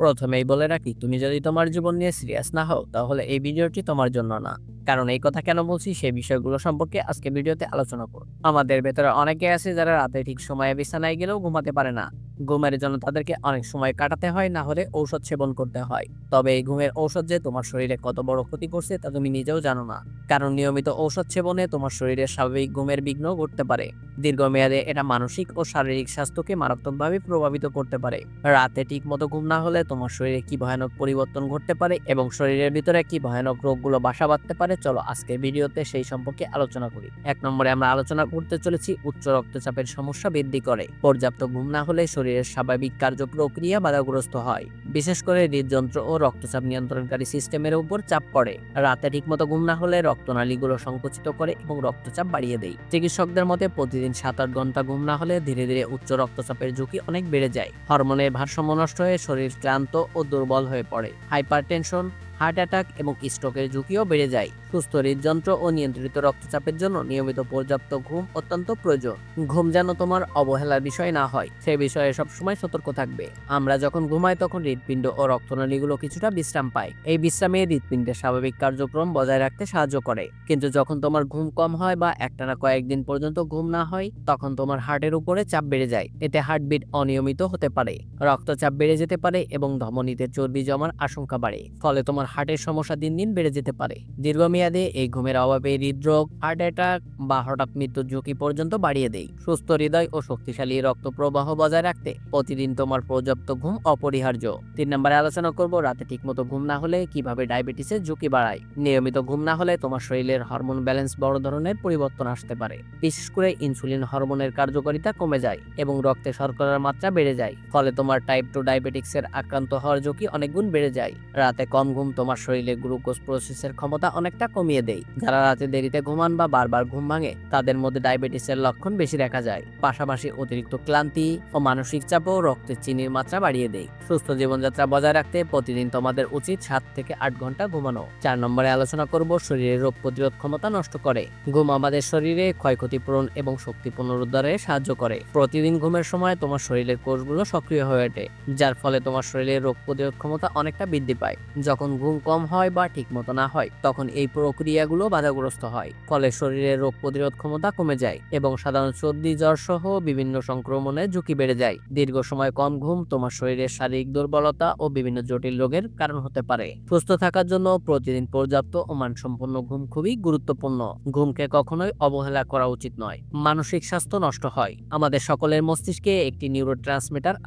প্রথমেই বলে রাখি, তুমি যদি তোমার জীবন নিয়ে সিরিয়াস না হও, তাহলে এই ভিডিওটি তোমার জন্য না। কারণ এই কথা কেন বলছি সেই বিষয়গুলো সম্পর্কে আজকে ভিডিওতে আলোচনা করো আমাদের ভেতরে অনেকে আছে যারা রাতে ঠিক সময়ে বিছানায় গেলেও ঘুমাতে পারে না। ঘুমের জন্য তাদেরকে অনেক সময় কাটাতে হয়, না হলে ঔষধ সেবন করতে হয়। তবে এই ঘুমের ঔষধ যে তোমার শরীরে কত বড় ক্ষতি করছে তা তুমি নিজেও জানো না। কারণ নিয়মিত ঔষধ সেবনে তোমার শরীরে স্বাভাবিক ঘুমের বিঘ্ন ঘটতে পারে। দীর্ঘমেয়াদে এটা মানসিক ও শারীরিক স্বাস্থ্যকে মারাত্মকভাবে প্রভাবিত করতে পারে। রাতে ঠিক মতো ঘুম না হলে তোমার শরীরে কি ভয়ানক পরিবর্তন ঘটতে পারে এবং শরীরের ভিতরে কি ভয়ানক রোগগুলো বাসা বাঁধতে পারে? চলো আজকের ভিডিওতে সেই সম্পর্কে আলোচনা করি। এক নম্বরে আমরা আলোচনা করতে চলেছি, উচ্চ রক্তচাপের সমস্যা বৃদ্ধি করে। পর্যাপ্ত ঘুম না হলে শরীরের স্বাভাবিক কার্য প্রক্রিয়া বাধাগ্রস্ত হয়। বিশেষ করে হৃদযন্ত্র ও রক্তচাপ নিয়ন্ত্রণকারী সিস্টেমের উপর চাপ পড়ে। রাতে ঠিকমতো ঘুম না হলে রক্তনালীগুলো সংকুচিত করে এবং রক্তচাপ বাড়িয়ে দেয়। চিকিৎসকদের মতে, প্রতিদিন সাত আট ঘণ্টা ঘুম না হলে ধীরে ধীরে উচ্চ রক্তচাপের ঝুঁকি অনেক বেড়ে যায়। হরমোনের ভারসাম্য নষ্ট হয়ে শরীর ক্লান্ত ও দুর্বল হয়ে পড়ে। হাইপারটেনশন, হার্ট অ্যাটাক এবং স্ট্রোকের ঝুঁকিও বেড়ে যায়। সুস্থ হৃদযন্ত্র ও নিয়ন্ত্রিত রক্তচাপের জন্য নিয়মিত পর্যাপ্ত ঘুম অত্যন্ত প্রয়োজন। ঘুম যেন তোমার অবহেলার বিষয় না হয়, সে বিষয়ে সবসময় সতর্ক থাকবে। আমরা যখন ঘুমাই তখন হৃৎপিণ্ড ও রক্তনালীগুলো কিছুটা বিশ্রাম পায়। এই বিশ্রামে হৃৎপিণ্ডের স্বাভাবিক কার্যক্রম বজায় রাখতে সাহায্য করে। কিন্তু যখন তোমার ঘুম কম হয় বা একটানা কয়েকদিন পর্যন্ত ঘুম না হয়, তখন তোমার হার্টের উপরে চাপ বেড়ে যায়। এতে হার্টবিট অনিয়মিত হতে পারে, রক্তচাপ বেড়ে যেতে পারে এবং ধমনীতে চর্বি জমার আশঙ্কা বাড়ে। ফলে তোমার হার্টের সমস্যা দিন দিন বেড়ে যেতে পারে। দীর্ঘমেয়াদে এই ঘুমের অভাবে হৃদরোগ হার্ট অ্যাটাক বা হঠাৎ মৃত্যুর ঝুঁকি পর্যন্ত বাড়িয়ে দেয়। সুস্থ হৃদয় ও শক্তিশালী রক্ত প্রবাহ বজায় রাখতে প্রতিদিন তোমার পর্যাপ্ত ঘুম অপরিহার্য। তিন নম্বরে আলোচনা করব, রাতে ঠিকমতো ঘুম না হলে কীভাবে ডায়াবেটিসের ঝুঁকি বাড়ায়? নিয়মিত ঘুম না হলে তোমার শরীরের হরমোন ব্যালেন্স বড় ধরনের পরিবর্তন আসতে পারে। বিশেষ করে ইনসুলিন হরমোনের কার্যকারিতা কমে যায় এবং রক্তে শর্করার মাত্রা বেড়ে যায়। ফলে তোমার টাইপ টু ডায়াবেটিক্সের আক্রান্ত হওয়ার ঝুঁকি অনেক গুণ বেড়ে যায়। রাতে কম ঘুম তোমার শরীরে গ্লুকোজ প্রসেসের ক্ষমতা অনেকটা কমিয়ে দেয় যারা রাতে দেরিতে ঘুমান বা বারবার ঘুম ভাঙে, তাদের মধ্যে ডায়াবেটিসের লক্ষণ বেশি দেখা যায়। পাশাপাশি অতিরিক্ত ক্লান্তি ও মানসিক চাপও রক্তের চিনির মাত্রা বাড়িয়ে দেয়। সুস্থ জীবনযাত্রা বজায় রাখতে প্রতিদিন তোমাদের উচিত সাত থেকে আট ঘণ্টা ঘুমানো। চার নম্বরে আলোচনা করব, শরীরের রোগ প্রতিরোধ ক্ষমতা নষ্ট করে। ঘুম আমাদের শরীরে ক্ষয়ক্ষতি পূরণ এবং শক্তি পুনরুদ্ধারে সাহায্য করে। প্রতিদিন ঘুমের সময় তোমার শরীরের কোষগুলো সক্রিয় হয়ে ওঠে, যার ফলে তোমার শরীরের রোগ প্রতিরোধ ক্ষমতা অনেকটা বৃদ্ধি পায়। যখন ঘুম কম হয় বা ঠিকমতো না হয়, তখন এই প্রক্রিয়াগুলো বাধাগ্রস্ত হয়, ফলে শরীরের রোগ প্রতিরোধ ক্ষমতা কমে যায় এবং সাধারণ সর্দি, জ্বর সহ বিভিন্ন সংক্রমণের ঝুঁকি বেড়ে যায়। দীর্ঘ সময় কম ঘুম তোমার শরীরের শারীরিক দুর্বলতা ও বিভিন্ন জটিল রোগের কারণ হতে পারে। সুস্থ থাকার জন্য প্রতিদিন পর্যাপ্ত ও মানসম্পন্ন ঘুম খুবই গুরুত্বপূর্ণ। ঘুমকে কখনোই অবহেলা করা উচিত নয়, মানসিক স্বাস্থ্য নষ্ট হয়। আমাদের সকলের মস্তিষ্কে একটি নিউরো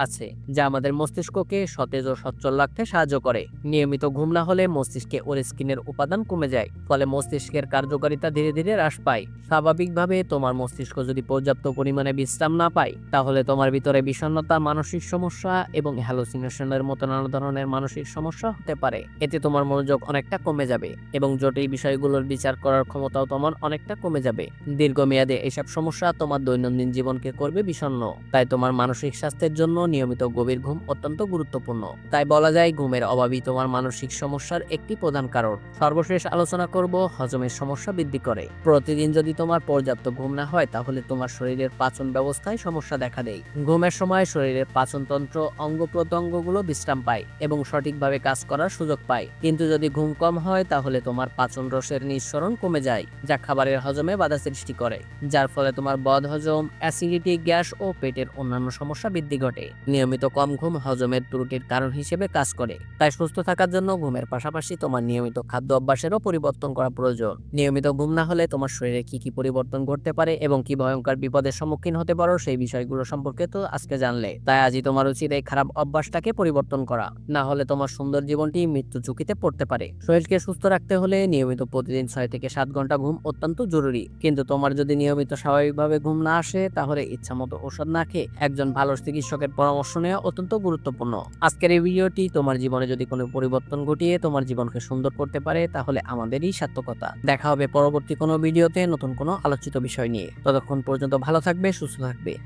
আছে, যা আমাদের মস্তিষ্ককে সতেজ ও সচ্ছল রাখতে সাহায্য করে। নিয়মিত ঘুম না হলে মস্তিষ্কে ওরেস্কিনের উপাদান কমে যায় ফলে মস্তিষ্কের কার্যকারিতা ধীরে ধীরে হ্রাস পায়। স্বাভাবিকভাবে তোমার মস্তিষ্ক যদি পর্যাপ্ত পরিমাণে বিশ্রাম না পায়, তাহলে তোমার ভিতরে বিষণ্ণতা, মানসিক সমস্যা এবং হ্যালোসিনেশনের মতো নানা ধরনের মানসিক সমস্যা হতে পারে। এতে তোমার মনোযোগ অনেকটা কমে যাবে এবং জটিল বিষয়গুলোর বিচার করার ক্ষমতাও তোমার অনেকটা কমে যাবে। দীর্ঘমেয়াদে এসব সমস্যা তোমার দৈনন্দিন জীবনকে করবে বিষণ্ণ। তাই তোমার মানসিক স্বাস্থ্যের জন্য নিয়মিত গভীর ঘুম অত্যন্ত গুরুত্বপূর্ণ। তাই বলা যায়, ঘুমের অভাবই তোমার মানসিক সমস্যার একটি প্রধান কারণ। সর্বশেষ আলোচনা করব, হজমের সমস্যা বৃদ্ধি করে। প্রতিদিন যদি তোমার পর্যাপ্ত ঘুম না হয়, তাহলে তোমার শরীরের পাচন ব্যবস্থায় সমস্যা দেখা দেয়। ঘুমের সময় শরীরের পাচনতন্ত্র, অঙ্গ প্রত্যঙ্গগুলো বিশ্রাম পায় এবং সঠিকভাবে কাজ করার সুযোগ পায়। কিন্তু যদি ঘুম কম হয়, তাহলে তোমার পাচন রসের নিঃসরণ কমে যায়, যা খাবারের হজমে বাধা সৃষ্টি করে, যার ফলে তোমার বদ হজম, অ্যাসিডিটি, গ্যাস ও পেটের অন্যান্য সমস্যা বৃদ্ধি ঘটে। নিয়মিত কম ঘুম হজমের ত্রুটির কারণ হিসেবে কাজ করে। তাই সুস্থ থাকার জন্য ঘুমের পাশাপাশি তোমার নিয়মিত খাদ্য অভ্যাসেরও পরিবর্তন করা প্রয়োজন। নিয়মিত ঘুম না হলে তোমার শরীরে কি কি পরিবর্তন ঘটতে পারে এবং কি ভয়ঙ্কর বিপদের সম্মুখীন হতে পারো সেই বিষয়গুলো সম্পর্কে তো আজকে জানলে। তাই আজই তোমার উচিত এই খারাপ অভ্যাসটাকে পরিবর্তন করা। না হলে তোমার সুন্দর জীবনটি মৃত্যু ঝুঁকিতে পড়তে পারে। শরীরকে সুস্থ রাখতে হলে নিয়মিত প্রতিদিন ছয় থেকে সাত ঘণ্টা ঘুম অত্যন্ত জরুরি। কিন্তু তোমার যদি নিয়মিত স্বাভাবিকভাবে ঘুম না আসে, তাহলে ইচ্ছামতো ওষুধ না খেয়ে একজন ভালো চিকিৎসকের পরামর্শ নেওয়া অত্যন্ত গুরুত্বপূর্ণ। আজকের এই ভিডিওটি তোমার জীবনে যদি কোনো পরিবর্তন ঘটিয়ে তোমার জীবনকে সুন্দর করতে পারে, তাহলে আমাদেরই সার্থকতা। দেখা হবে পরবর্তী কোনো ভিডিওতে নতুন কোনো আলোচিত বিষয় নিয়ে। ততক্ষণ পর্যন্ত ভালো থাকবে, সুস্থ থাকবে।